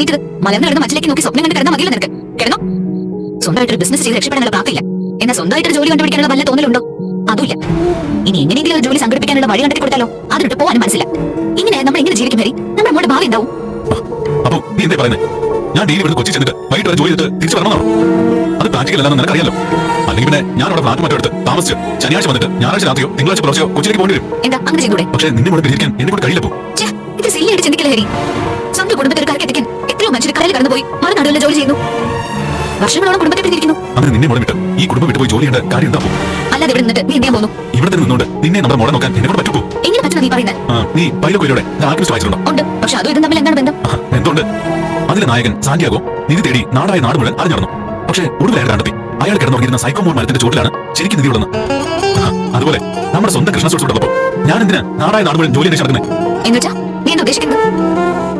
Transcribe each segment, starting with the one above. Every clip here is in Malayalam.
എണീറ്റത് മലർന്നു കിടന്ന് മച്ചിലേക്ക് നോക്കി സ്വപ്നം കണ്ട് കിടന്ന മതിയല്ലോ നിനക്ക്. കിടന്നോ? സ്വന്തമായിട്ടൊരു ബിസിനസ് ചെയ്ത് രക്ഷപ്പെടാനുള്ള പ്രാപ്തില്ല എന്നാൽ സ്വന്തമായിട്ടൊരു ജോലി കണ്ടുപിടിക്കാനുള്ള വല്ല തോന്നലുണ്ടോ? അതുമില്ല. ഇനി എങ്ങനെയെങ്കിലും ഒരു ജോലി സംഘടിപ്പിക്കാനുള്ള വഴി കണ്ടെത്തി കൊടുത്താലോ? അതിട്ട് പോകാനും മനസ്സില്ല. ഇങ്ങനെ നമ്മൾ എങ്ങനെ ജീവിക്കും വരി നമ്മുടെ മോടെ ഭാവി എന്താവും? അപ്പൊ നീ എന്തേ പറയുന്നത് ഞാൻ ഡെയിലി ഇവിടുന്ന് കൊച്ചി ചെന്നിട്ട് വൈകിട്ട് വരെ ജോലി ചെയ്തിട്ട് തിരിച്ചു വരണമെന്നാണോ അത് പ്രാക്ടിക്കൽ അല്ലാന്ന് നിനക്കറിയാലോ. അല്ലെങ്കിൽ പിന്നെ ഞാൻ അവിടെ ഫ്ലാറ്റ് മറ്റോ എടുത്ത് താമസിച്ച് ശനിയാഴ്ച വന്നിട്ട് ഞായറാഴ്ച രാത്രിയോ തിങ്കളാഴ്ച പുറച്ചോ കൊച്ചിയിലേക്ക് പോകേണ്ടി വരും. എന്താ? അങ്ങനെ ചെയ്തൂടെ പക്ഷേ നിന്നെ കൂടെ പിരിക്കാൻ എന്നെ കൂടെ കഴിയില്ല പോ. ഇത് സില്ലിയായിട്ട് ചിന്തിക്കില്ല ഹരി? സ്വന്തം കുടുംബത്തെ ഒരു എത്തിക്കാൻ മനുഷ്യർ കടലിൽ കടന്നുപോയി. മറുനാടുകളിൽ ജോലി ചെയ്യുന്നു. വർഷങ്ങളോളം കുടുംബത്തെ പിരിഞ്ഞിരിക്കുന്നു അങ്ങനെ നിന്നെ മുട ഈ കുടുംബം വിട്ട് പോയി ജോലി ചെയ്യേണ്ട കാര്യം എന്താ അല്ലാതെ ഇവിടെ നിന്നിട്ട് നീ എന്തിയാൻ പോകുന്നു? ഇവിടെ തന്നെ നിന്നുകൊണ്ട് നിന്നെ നമ്മുടെ മുട നോക്കാൻ എന്നെ കൂടെ പറ്റുമോ എങ്ങനെ പറ്റുന്ന നീ പറയുന്നത്? നീ പൈലക്കൊയിലൂടെ ആർക്കിസ്റ്റ് വായിച്ചിട്ടുണ്ടോ? ഉണ്ട്. പക്ഷെ അതും ഇതും തമ്മിൽ എന്താണ് ബന്ധം? ആ, അതിലെ നായകൻ സാന്റിയാഗോ നിധി തേടി നാടായ നാട് മുഴുവൻ അറിഞ്ഞു പക്ഷേ ഒടുവിൽ അയാൾ കണ്ടെത്തി. അയാൾ കിടന്നുറങ്ങിയിരുന്ന സൈക്കോമോൾ മരത്തിന്റെ ചൂടിലാണ് ശരിക്കും നിധി ഉള്ളത്. അതുപോലെ നമ്മുടെ സ്വന്തം കൃഷ്ണ സോഴ്സ് ഞാൻ എന്തിനാ നാടായ നാട് മുഴുവൻ ജോലി അന്വേഷിച്ചു നടക്കുന്നത് നീ ഉദ്ദേശിക്കുന്നത്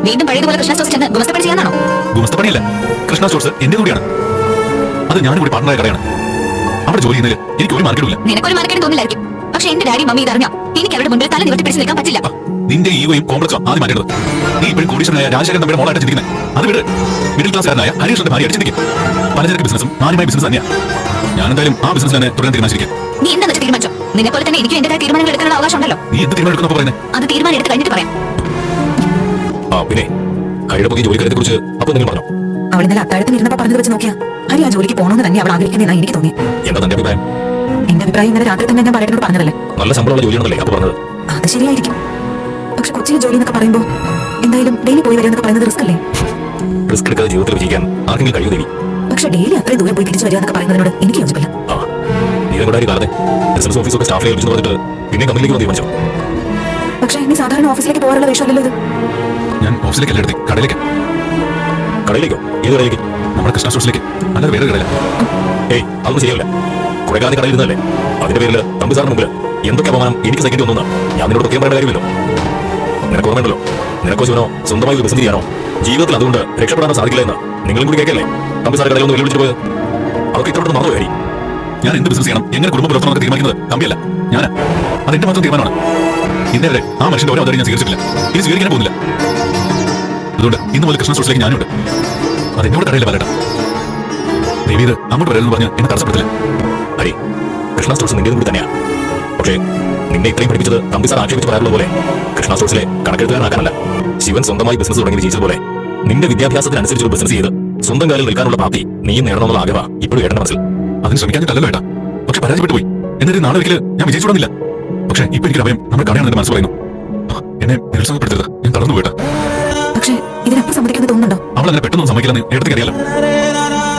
വീണ്ടും പഴയതുപോലെ കൃഷ്ണ സ്റ്റോസ് ചെന്ന് ഗുമസ്തപ്പണി ചെയ്യാനാണോ? ഗുമസ്തപ്പണിയല്ല. കൃഷ്ണ സ്റ്റോഴ്സ് എന്റെ കൂടിയാണ്. അത് ഞാനും കൂടി പാർട്ണറായ കടയാണ്. അവിടെ ജോലി ചെയ്യുന്നതിൽ എനിക്ക് ഒരു മാർക്കറ്റുമില്ല നിനക്കൊരു മാർക്കറ്റ് തോന്നില്ലായിരിക്കും. പക്ഷെ എന്റെ ഡാഡി മമ്മി ഇതറിഞ്ഞ? എനിക്ക് അവരുടെ മുൻപിൽ തല നിവർത്തി പിടിച്ച് നിൽക്കാൻ പറ്റില്ല. നിന്റെ ഈവയും കോംപ്ലക്സും ആദ്യം മാറ്റേണ്ടത്. നീ ഇപ്പോഴും കോടീശ്വരനായ രാജശേഖരൻ നമ്മുടെ മോളായിട്ട് ചിന്തിക്കുന്നത് അത് വിട്. മിഡിൽ ക്ലാസ്സുകാരനായ ഹരീഷിന്റെ ഭാര്യ ചിന്തിക്കും. പലചരക്ക് ബിസിനസ്സും മാന്യമായ ബിസിനസ് തന്നെയാ. ഞാൻ എന്തായാലും ആ ബിസിനസ് തന്നെ തുടരാൻ തീരുമാനിച്ചിരിക്കും. നീ എന്താ വെച്ച് തീരുമാനിച്ചോ? നിന്നെ പോലെ തന്നെ എനിക്ക് എന്റേതായ തീരുമാനങ്ങൾ എടുക്കാനുള്ള അവകാശം ഉണ്ടല്ലോ. നീ എന്ത് തീരുമാനം എടുക്കുന്നപ്പോ പറയുന്നത് അത് തീരുമാനം എടുത്ത് കഴിഞ്ഞിട്ട് പറയാം. ആ പിന്നെ ഹരിയുടെ പുതിയ ജോലിക്കാരെ കുറിച്ച് അപ്പൊ നിങ്ങൾ പറഞ്ഞു? അവൾ ഇന്നലെ അത്താഴത്തിന് ഇരുന്നപ്പോ പറഞ്ഞത് വെച്ച് നോക്കിയാ. ഹരി ആ ജോലിക്ക് പോകണമെന്ന് തന്നെ അവൾ ആഗ്രഹിക്കുന്നതെന്നാ എനിക്ക് തോന്നി എന്താ തന്റെ അഭിപ്രായം? എന്റെ അഭിപ്രായം ഇന്നലെ രാത്രി തന്നെ ഞാൻ പറയേണ്ടത് പറഞ്ഞതല്ലേ? നല്ല ശമ്പളമുള്ള ജോലിയാണല്ലേ അപ്പൊ പറഞ്ഞത്? അത് ശരിയായിരിക്കും. പക്ഷെ കൊച്ചിയിലെ ജോലി എന്നൊക്കെ പറയുമ്പോ എന്തായാലും ഡെയിലി പോയി വരിക എന്നൊക്കെ പറയുന്നത് റിസ്ക് അല്ലേ? റിസ്ക് എടുക്കാതെ ജീവിതത്തിൽ വിജയിക്കാൻ ആർക്കെങ്കിലും കഴിയൂ ദേവി? പക്ഷെ ഡെയിലി അത്രയും ദൂരം പോയി തിരിച്ചു വരിക എന്നൊക്കെ പറയുന്നതിനോട് എനിക്ക് യോജിപ്പില്ല. നീ കൂടെ കാലത്തെ ബിസിനസ് ഓഫീസൊക്കെ സ്റ്റാഫിനെ ഏൽപ്പിച്ചു പറഞ്ഞിട്ട് പിന്നെ കമ്പനിയിലേക്ക് വന്നു തീരുമാനിച്ചു? പക്ഷെ നീ സാധാരണ ഓഫീസിലേക്ക് പോകാനുള്ള വേഷമല്ലല്ലോ ഇത്. ഞാൻ ഓഫീസിലേക്ക് അല്ല എടുത്ത്? കടയിലേക്ക്. കടയിലേക്കോ? ഏത് കടയിലേക്ക്? നമ്മുടെ കൃഷ്ണ സ്റ്റോഴ്സിലേക്ക് അല്ലാതെ വേറെ കടയില്ല ഏയ് അതൊന്നും ശരിയല്ല കുറെ കാലം കടയിൽ ഇരുന്നല്ലേ അതിന്റെ പേരിൽ തമ്പി സാറിന് മുമ്പിൽ എന്തൊക്കെ അപമാനം എനിക്ക് സഹിക്കേണ്ടി വന്നു ഞാൻ നിന്നോട് പ്രത്യേകം പറയേണ്ട കാര്യമില്ലല്ലോ. നിനക്ക് ഓർമ്മയുണ്ടല്ലോ? നിനക്കോ ശിവനോ സ്വന്തമായി ഒരു ബിസിനസ് ചെയ്യാനോ ജീവിതത്തിൽ അതുകൊണ്ട് രക്ഷപ്പെടാനോ സാധിക്കില്ല എന്ന്? നിങ്ങളും കൂടി കേൾക്കല്ലേ? തമ്പി സാറ് കടയിൽ ഒന്ന് വെല്ലുവിളിച്ചു പോയത്? അതൊക്കെ ഇത്ര പെട്ടെന്ന് മറന്നു ഹരി ഞാൻ എന്ത് ബിസിനസ് ചെയ്യണം? എങ്ങനെ കുടുംബ പുലർത്തണം തീരുമാനിക്കുന്നത്? തമ്പിയല്ല ഞാൻ അത് എന്റെ മാത്രം തീരുമാനമാണ്. ഇന്നേ വരെ ആ മനുഷ്യന്റെ ഓരോ അവതാരം ഞാൻ സ്വീകരിച്ചിട്ടില്ല. ഇനി സ്വീകരിക്കാൻ പോകുന്നില്ല. അതുകൊണ്ട് ഇന്ന് മുതൽ കൃഷ്ണ സോഴ്സിലേക്ക് ഞാനുണ്ട് അത് എന്നോട് കടയില്ല പലട്ട ദേവി ഇത് അങ്ങോട്ട് വരരുതെന്ന് പറഞ്ഞ് എന്നെ തടസ്സപ്പെടുത്തില്ല. ഹരി കൃഷ്ണ സോഴ്സ് നിന്റെ കൂടി തന്നെയാ. പക്ഷേ നിന്നെ ഇത്രയും പഠിപ്പിച്ചത് തമ്പി സാർ ആക്ഷേപിച്ച് പറയാറുള്ള പോലെ കൃഷ്ണ സോഴ്സിലെ കണക്കെഴുത്തുകാരനാക്കാനല്ല. ശിവൻ സ്വന്തമായി ബിസിനസ് തുടങ്ങി പോലെ നിന്റെ വിദ്യാഭ്യാസത്തിനനുസരിച്ച് ഒരു ബിസിനസ് ചെയ്ത് സ്വന്തം കാലിൽ നിൽക്കാനുള്ള പ്രാപ്തി നീയും നേടണമെന്നുള്ള ആഗ്രഹ ഇപ്പോഴും ഏട്ടന്റെ മനസ്സിൽ. അതിന് ശ്രമിക്കാൻ കല്ലല്ലോ ഏട്ടാ. പക്ഷെ പരാജയപ്പെട്ടു പോയി. എന്നിട്ട് നാളെ ഞാൻ വിജയിച്ചുവിടുന്നില്ല പക്ഷെ ഇപ്പൊ എനിക്ക് അഭയം നമ്മൾ കടയാണെന്ന് മനസ്സ് പറയുന്നു. എന്നെ നിരുത്സാഹപ്പെടുത്തരുത്. ഞാൻ തളർന്നു പോയിട്ടാ. പക്ഷേ ഇതിനപ്പം സമ്മതിക്കുന്നത് തോന്നുന്നുണ്ടോ? അവൾ അങ്ങനെ പെട്ടെന്ന് സമ്മതിക്കില്ലെന്ന് ഏട്ടത്തേക്ക് അറിയാലോ.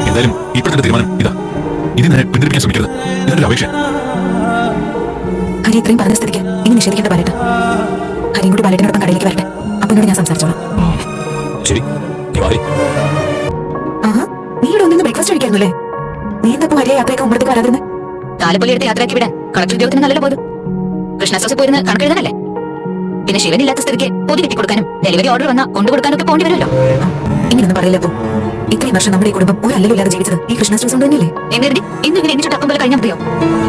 എന്തായാലും ഇപ്പോഴത്തെ തീരുമാനം ഇതാ. ഇത് ഞാൻ പിന്തിരിപ്പിക്കാൻ ശ്രമിക്കരുത്. ഇതൊരു അപേക്ഷ ഹരി ഇത്രയും പറഞ്ഞ സ്ഥിതിക്ക് ഇനി നിഷേധിക്കേണ്ട പറയട്ടെ ഹരിയും കൂടി ബാലേട്ടിനോടൊപ്പം കടയിലേക്ക് വരട്ടെ. അപ്പൊ ഞാൻ സംസാരിച്ചോളാം. ശരി. നീ വാ ഹരി. ആഹാ നീ ഇവിടെ ഒന്നിന്ന് ബ്രേക്ക്ഫാസ്റ്റ് കഴിക്കായിരുന്നല്ലേ നീ എന്താ ഹരിയെ യാത്രയൊക്കെ ഉമ്മടത്തേക്ക് വരാതിരുന്നേ താലപ്പൊലി എടുത്ത് യാത്രയാക്കി വിടാൻ. കളക്ടർ ഉദ്യോഗത്തിന് നല്ലല്ലോ പോയത്. കൃഷ്ണ സ്റ്റോസിൽ പോയിരുന്ന് കണക്കെഴുതാനല്ലേ പിന്നെ ശിവനില്ലാത്ത സ്ഥിതിക്ക് പൊതി കിട്ടി കൊടുക്കാനും ഡെലിവറി ഓർഡർ വന്നാൽ കൊണ്ടുകൊടുക്കാനും ഒക്കെ പോണ്ടി വരുമല്ലോ. ഇങ്ങനൊന്നും പറയില്ല അപ്പോ. ഇത്രയും വർഷം നമ്മുടെ കുടുംബം ഒരു അല്ലലും ഇല്ലാതെ ജീവിച്ചത് ഈ കൃഷ്ണ കൊണ്ട് തന്നെയല്ലേ? എന്നിട്ട് ഇന്ന് ഇങ്ങനെ എനിക്ക് അക്കം പോലെ കഴിഞ്ഞാൽ മതിയോ?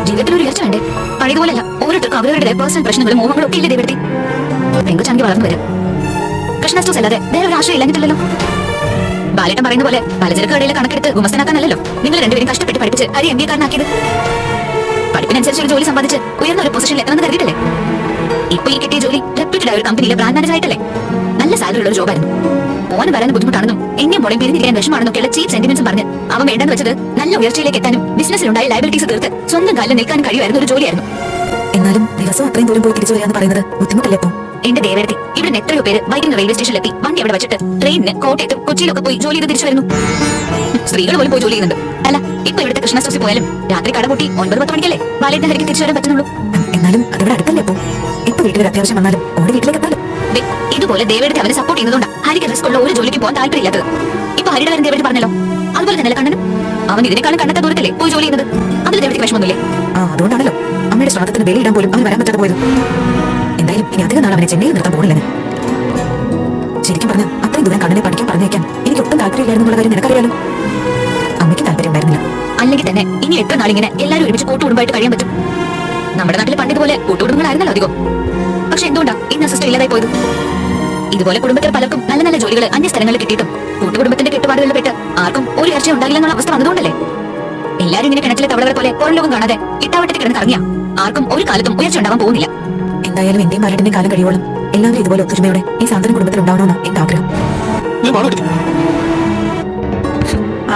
ജീവിതത്തിൽ ഒരു ഉയർച്ച വേണ്ടേ? പഴയതുപോലല്ല ഓരോരുത്തർക്കും അവരവരുടെ പേഴ്സണൽ പ്രശ്നങ്ങളും മോഹങ്ങളും ഒക്കെ ഇല്ലേ ദൈവത്തി? പെങ്കുച്ചാണെങ്കിൽ വളർന്നു വരും. കൃഷ്ണ സ്റ്റോസ് അല്ലാതെ വേറെ ഒരു ആശയം ഇല്ലാഞ്ഞിട്ടില്ലല്ലോ. ബാലേട്ടൻ പറയുന്ന പോലെ പലചരക്ക് കടയിലെ കണക്കെടുത്ത് ഗുമസ്തനാക്കാനല്ലോ നിങ്ങൾ രണ്ടുപേരും കഷ്ടപ്പെട്ട് പഠിപ്പിച്ച് ഹരി എം ബി കാരനാക്കിയത്. പഠിപ്പിനനുസരിച്ച് ഒരു ജോലി സമ്പാദിച്ച് ഉയർന്ന ഒരു പൊസിഷനിൽ എത്തണമെന്ന് കരുതിയിട്ടല്ലേ? ഇപ്പൊ ഈ കിട്ടിയ ജോലി റെപ്യൂട്ടഡ് ആയ ഒരു കമ്പനിയിലെ ബ്രാൻഡ് മാനേജർ ആയിട്ടല്ലേ? നല്ല സാലറി ഉള്ള ഒരു ജോബായിരുന്നു മോന് വരാൻ ബുദ്ധിമുട്ടാണെന്നും എന്നെ മോളെ പിരിഞ്ഞിരിക്കാൻ വിഷമാണെന്നൊക്കെയുള്ള ചീപ്പ് സെന്റിമെന്റ്സും പറഞ്ഞ് അവൻ വേണ്ടെന്ന് വെച്ചത് നല്ല ഉയർച്ചയിലേക്ക് എത്താനും ബിസിനസ്സിലുണ്ടായ ലയബിലിറ്റീസ് തീർത്ത് സ്വന്തം കാലിൽ നിൽക്കാൻ കഴിയുമായിരുന്ന ഒരു ജോലിയായിരുന്നു. എന്നാലും ദിവസം അത്രയും ദൂരം പോയി തിരിച്ചു വരിക എന്ന് പറയുന്നത് ബുദ്ധിമുട്ടല്ലേ അപ്പോ? എന്റെ ദേവരത്തി. ഇവിടെ എത്രയോ പേര് വൈകുന്ന റെയിൽവേ സ്റ്റേഷനിലെത്തി വണ്ടി അവിടെ വെച്ചിട്ട് ട്രെയിനിന് കോട്ടയത്തും കൊച്ചിയിലൊക്കെ പോയി ജോലി ചെയ്ത് തിരിച്ചു വരുന്നു. സ്ത്രീകൾ പോലും പോയി ജോലി ചെയ്യുന്നുണ്ട്. അല്ല ഇപ്പൊ ഇവിടുത്തെ കൃഷ്ണ പോയാലും രാത്രി കട കൂട്ടി ഒൻപത് പത്ത് മണിക്കല്ലേ ബാലേട്ടൻ ഹരിക്ക് തിരിച്ചു വരാൻ പറ്റുന്നുള്ളൂ. എന്നാലും അതിവിടെ അടുത്തല്ലേ അപ്പോ ഇപ്പൊ വീട്ടിൽ അത്യാവശ്യം വന്നാലും ഓടി വീട്ടിലേക്ക് എത്താലോ. ഇതുപോലെ ദേവയുടെ അവനെ സപ്പോർട്ട് ചെയ്യുന്നതുകൊണ്ടാണ് ഹരിക്ക് റിസ്ക് ഉള്ള ഒരു ജോലിക്ക് പോകാൻ താല്പര്യമില്ലാത്തത്. ഇപ്പൊ ഹരിയുടെ കാര്യം ദേവയുടെ പറഞ്ഞല്ലോ. അതുപോലെ തന്നെ കണ്ണനും? അവൻ ഇതിനേക്കാളും കണ്ണത്തെ ദൂരത്തല്ലേ പോയി ജോലി ചെയ്യുന്നത്? അതിൽ ദേവടിക്ക് വിഷമമൊന്നുമില്ലേ? ആ അതുകൊണ്ടാണല്ലോ. അമ്മയുടെ ശ്രമത്തിന് വിലയിടാൻ പോലും അവൻ വരാൻ പറ്റാതെ പോയത്. എന്തായാലും ഇനി അധികം നാൾ അവനെ ചെന്നൈയിൽ നിർത്താൻ പോകുന്നില്ല ശരിക്കും പറഞ്ഞ അത്രയും ദൂരം കണ്ണനെ പഠിക്കാൻ പറഞ്ഞേക്കാൻ എനിക്ക് ഒട്ടും താല്പര്യമില്ലായിരുന്നു കാര്യം നിനക്കറിയാലോ? അമ്മയ്ക്ക് താല്പര്യം ഉണ്ടായിരുന്നില്ല അല്ലെങ്കിൽ തന്നെ ഇനി എത്ര നാളിങ്ങനെ എല്ലാവരും ഒരുമിച്ച് കൂട്ടുകുടുംബമായിട്ട് കഴിയാൻ പറ്റും? നമ്മുടെ നാട്ടിൽ പണ്ടിതുപോലെ കൂട്ടുകുടുംബങ്ങളായിരുന്നല്ലോ അധികം. പക്ഷെ എന്തുകൊണ്ടാ ഇന്ന് സിസ്റ്റർ ഇല്ലാതായി പോയത്? ഇതുപോലെ കുടുംബത്തിൽ പലർക്കും നല്ല നല്ല ജോലികൾ അന്യ സ്ഥലങ്ങളിൽ കിട്ടിയിട്ടും കൂട്ടുകുടുംബത്തിന്റെ കെട്ടുപാടുകളിൽ പെട്ട് ആർക്കും ഒരു ഉയർച്ച ഉണ്ടാകില്ലെന്നുള്ള അവസ്ഥ വന്നതുകൊണ്ടല്ലേ? എല്ലാരും ഇങ്ങനെ കിണറ്റിലെ തവളകളെ പോലെ പുറം ലോകം കാണാതെ ഇട്ടാവട്ടത്തിൽ കിടന്ന് കറങ്ങിയ ആർക്കും ഒരു കാലത്തും ഉയർച്ച ഉണ്ടാവാൻ പോകുന്നില്ല. എന്തായാലും എന്റെയും മരണത്തിന്റെ കാലം കഴിയോളം എല്ലാവരും ഇതുപോലെ ഒത്തൊരുമയോടെ ഈ സാന്ത്വന കുടുംബത്തിൽ ഉണ്ടാവണമെന്ന് എന്റെ ആഗ്രഹം.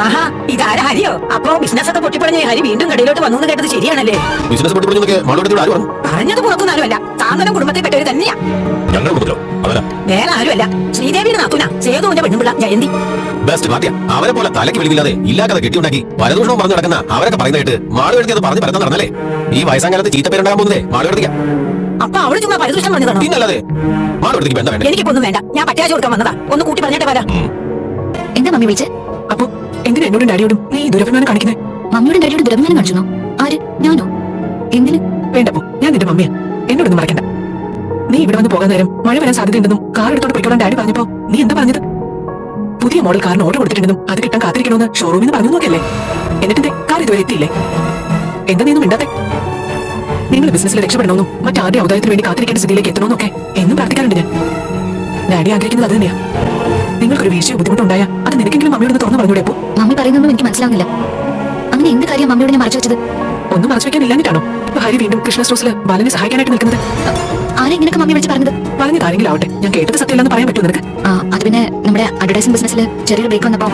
ആഹാ ഇതാരാ ഹരിയോ? അപ്പൊ ബിസിനസ് ഒക്കെ പൊട്ടിപ്പറഞ്ഞ് ഹരി വീണ്ടും കടയിലോട്ട് വന്നു കേട്ടത് ശരിയാണല്ലേ? ബിസിനസ് സാന്ത്വനം കുടുംബത്തിൽപ്പെട്ടവര് തന്നെയാ. ഞങ്ങളുടെ കുടുംബത്തിലോ? അതല്ല. വേറെ ആരുമല്ല ശ്രീദേവിയുടെ നാത്തുന. സേതുവിന്റെ പെണ്ണുപിള്ള ജയന്തി. ബെസ്റ്റ് അവരെ പോലെ തലയ്ക്ക് വെളിവില്ലാതെ ഇല്ലാതെ കെട്ടിയുണ്ടാക്കി പരദൂഷണം പറഞ്ഞു നടക്കുന്ന അവരൊക്കെ പറയുന്നതായിട്ട് മാളുകെടുത്തി അത് പറഞ്ഞു പരത്താൻ നടന്നല്ലേ? ഈ വയസ്സാം കാലത്ത് ചീത്തപ്പേരുണ്ടാകാൻ പോകുന്നതേ മാളുകെടുത്തിക്ക അപ്പൊ അവൾ ചുമ്മാ പരിദൂഷണം പറഞ്ഞതാണോ. പിന്നല്ലാതെ മാളുകെടുത്തിക്ക് ബന്ധം വേണ്ടേ. എനിക്കിപ്പൊന്നും വേണ്ട. ഞാൻ പറ്റാശ കൊടുക്കാൻ വന്നതാ. ഒന്ന് കൂട്ടി പറഞ്ഞിട്ട് വരാം. എന്താ മമ്മി വിളിച്ചേ? അപ്പൊ എന്തിനാ എന്നോടും ഡാഡിയോടും നീ ദുരഭിമാനം കാണിക്കുന്നേ? മമ്മിയുടെ ഡാഡിയോട് ദുരഭിമാനം കാണിച്ചു ആര്? ഞാനോ? എന്തിന്? വേണ്ടപ്പോ ഞാൻ നിന്റെ മമ്മിയാ. എന്നോടൊന്നും മറക്കണ്ട. നീ ഇവിടെ വന്ന് പോകാൻ നേരം മഴ വരാൻ സാധ്യതയുണ്ടെന്നും കാർ എടുത്തോട്ട് പോയിക്കോളാൻ ഡാഡി പറഞ്ഞപ്പോ നീ എന്താ പറഞ്ഞത്? പുതിയ മോഡൽ കാറിന് ഓർഡർ കൊടുത്തിട്ടുണ്ടെന്നും അത് കിട്ടാൻ കാത്തിരിക്കണമെന്ന് ഷോറൂമിൽ നിന്ന് പറഞ്ഞു നോക്കല്ലേ എന്നിട്ട് കാർ ഇതുവരെ എത്തിയില്ലേ? എന്താ നീ ഒന്നും മിണ്ടാത്തെ? നിങ്ങൾ ബിസിനസ്സിൽ രക്ഷപ്പെടണമെന്നും മറ്റാരുടെ ഔദായത്തിന് വേണ്ടി കാത്തിരിക്കേണ്ട സ്ഥിതിയിലേക്ക് എത്തണമെന്നൊക്കെ എന്നും പ്രാർത്ഥിക്കാറുണ്ട് ഞാൻ. ഡാഡി ആഗ്രഹിക്കുന്നത് അത് തന്നെയാ. നിങ്ങൾക്കൊരു വീഴ്ചയോ ബുദ്ധിമുട്ടുണ്ടായ അത് നിനക്കെങ്കിലും അമ്മയോട് തുറന്നു പറഞ്ഞൂടെ അപ്പോ. മമ്മി പറയുന്നൊന്നും എനിക്ക് മനസ്സിലാവുന്നില്ല. അങ്ങനെ എന്ത് കാര്യം മമ്മിയോട് ഞാൻ മറച്ചു വെച്ചത്? ഒന്നും മറച്ചു വെക്കാൻ ഇല്ലാഞ്ഞിട്ടാണോ? ഇപ്പൊ ഹരി വീണ്ടും കൃഷ്ണ സ്റ്റോസിൽ ബാലനെ സഹായിക്കാനായിട്ട് നിൽക്കുന്നത്? ആരെ ഇങ്ങനൊക്കെ മമ്മി വിളിച്ച് പറഞ്ഞത്? പറഞ്ഞത് ആരെങ്കിലും ആവട്ടെ. ഞാൻ കേട്ടത് സത്യമല്ലെന്ന് പറയാൻ പറ്റുമോ നിനക്ക്? ആ അത് പിന്നെ നമ്മുടെ അഡ്വർടൈസിംഗ് ബിസിനസ്സിൽ ചെറിയൊരു ബ്രേക്ക് വന്നപ്പോ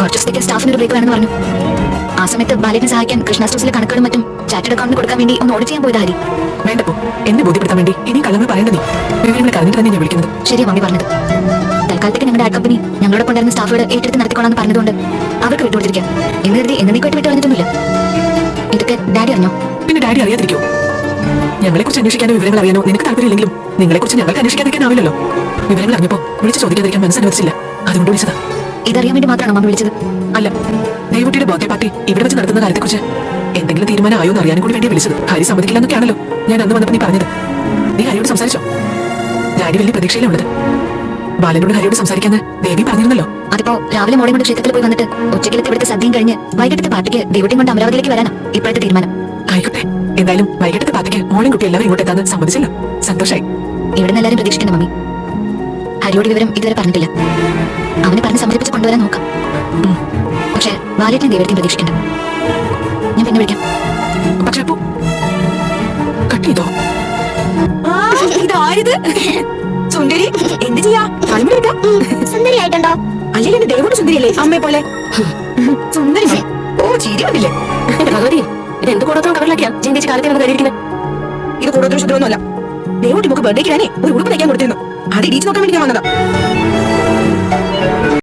കുറച്ച് ദിവസത്തേക്ക് സ്റ്റാഫിന് ഒരു ബ്രേക്ക് വേണമെന്ന് പറഞ്ഞു. ആ സമയത്ത് ബാലേറ്റിനെ സഹായിക്കാൻ കൃഷ്ണ സ്റ്റോസിലെ കണക്കുകളും മറ്റും ചാറ്റഡ് അക്കൗണ്ട് കൊടുക്കാൻ വേണ്ടി ഒന്ന് ഓർഡർ ചെയ്യാൻ പോയത് ഹരി വേണ്ടപ്പോ എന്നെ ബോധ്യപ്പെടുത്താൻ വേണ്ടി ഇനി കള്ളങ്ങൾ പറയേണ്ട നീ? വിവരങ്ങൾ കറിഞ്ഞിട്ട് തന്നെ ഞാൻ വിളിക്കുന്നത്. ശരിയാ മമ്മി പറഞ്ഞത്. തൽക്കാലത്തേക്ക് ഞങ്ങളുടെ ആഡ് കമ്പനി ഞങ്ങളോടൊപ്പം ഉണ്ടായിരുന്ന സ്റ്റാഫോട് ഏറ്റെടുത്ത് നടത്തിക്കോളാന്ന് പറഞ്ഞതുകൊണ്ട് അവർക്ക് വിട്ടുകൊടുത്തിരിക്കാം. എന്ന് കരുതി എന്നേക്കായിട്ട് വിട്ടു കളഞ്ഞിട്ടൊന്നുമില്ല ഇതൊക്കെ ഡാഡി അറിഞ്ഞോ? പിന്നെ ഡാഡി അറിയാതിരിക്കോ? ഞങ്ങളെ കുറിച്ച് അന്വേഷിക്കാനോ വിവരങ്ങൾ അറിയാനോ നിനക്ക് താല്പര്യമില്ലെങ്കിലും നിങ്ങളെ കുറിച്ച് ഞങ്ങൾക്ക് അന്വേഷിക്കാതിരിക്കാനാവില്ലല്ലോ. വിവരങ്ങൾ അറിഞ്ഞപ്പോ വിളിച്ച് ചോദിക്കാതിരിക്കാൻ മനസ്സനുവദിച്ചില്ല അതുകൊണ്ട് വിളിച്ചതാ. ഇതറിയാൻ വേണ്ടി മാത്രമാണ് അമ്മ വിളിച്ചത്. അല്ല ദേവുട്ടിയുടെ ബർത്ത്ഡേ പാർട്ടി ഇവിടെ വെച്ച് നടത്തുന്ന കാര്യത്തെക്കുറിച്ച് എന്തെങ്കിലും തീരുമാനം ആയോ എന്ന് അറിയാനും കൂടി വേണ്ടി വിളിച്ചത്. ഹരി സമ്മതിക്കില്ല എന്നൊക്കെയാണല്ലോ ഞാൻ അന്ന് വന്നപ്പോൾ നീ പറഞ്ഞത്. നീ ഹരിയോട് സംസാരിച്ചോ? ഡാഡി വലിയ പ്രതീക്ഷയിലുള്ളത് ബാലനോട് ഹരിയോട് സംസാരിക്കാന്ന് ദേവി പറഞ്ഞിരുന്നല്ലോ. അതിപ്പോ രാവിലെ മോളെ കൊണ്ട് ക്ഷേത്രത്തിൽ പോയി വന്നിട്ട് ഉച്ചക്കിലത്തെ ഇവിടുത്തെ സദ്യയും കഴിഞ്ഞ് വൈകിട്ടത്തെ പാർട്ടിക്ക് ദേവട്ടിയും കൊണ്ട് അമരാവതിയിലേക്ക് വരാനാ ഇപ്പോഴത്തെ തീരുമാനം. ആയിക്കോട്ടെ. എന്തായാലും വൈകിട്ടത്തെ പാർട്ടിക്ക് മോളും കുട്ടി എല്ലാവരും ഇങ്ങോട്ട് എത്താന്ന് സമ്മതിച്ചല്ലോ. സന്തോഷായി. ഇവിടെ എല്ലാവരും പ്രതീക്ഷിക്കുന്ന മമ്മി. ഹരിയോട് വിവരം ഇതുവരെ പറഞ്ഞിട്ടില്ല. അവനെ പറഞ്ഞ് സമ്മതിപ്പിച്ച് കൊണ്ടുവരാൻ നോക്കാം. പക്ഷേ ബാലേറ്റിനെ ദേവരത്തെയും പ്രതീക്ഷിക്കണ്ട. ഞാൻ പിന്നെ വിളിക്കാം. പക്ഷെ അപ്പോ കട്ട് ചെയ്തോ? ഇതാരിത്? സുന്ദരി എന്ത് ചെയ്യാ? കളിമിട സുന്ദരിയായിട്ടുണ്ടോ? അല്ലെങ്കിൽ എന്റെ ദൈവം സുന്ദരിയല്ലേ? അമ്മയെ പോലെ. സുന്ദരി. ഓ ചിരി വന്നില്ലേ ഭഗവതി ഇത് എന്ത് കൂടത്തോളം കവറിലാക്കിയാ ജയന്തിച്ച് കാലത്തെ നമുക്ക് കരുതിയിരിക്കുന്നത് ഇത് കൂടുതൽ ശുദ്ധമൊന്നുമല്ല ദൈവം നമുക്ക് ബർത്ത്ഡേക്ക് തന്നെ ഒരു ഉടുപ്പ് തയ്ക്കാൻ കൊടുത്തിരുന്നു. അത് ഇടിച്ചു നോക്കാൻ വേണ്ടി ഞാൻ വന്നതാ.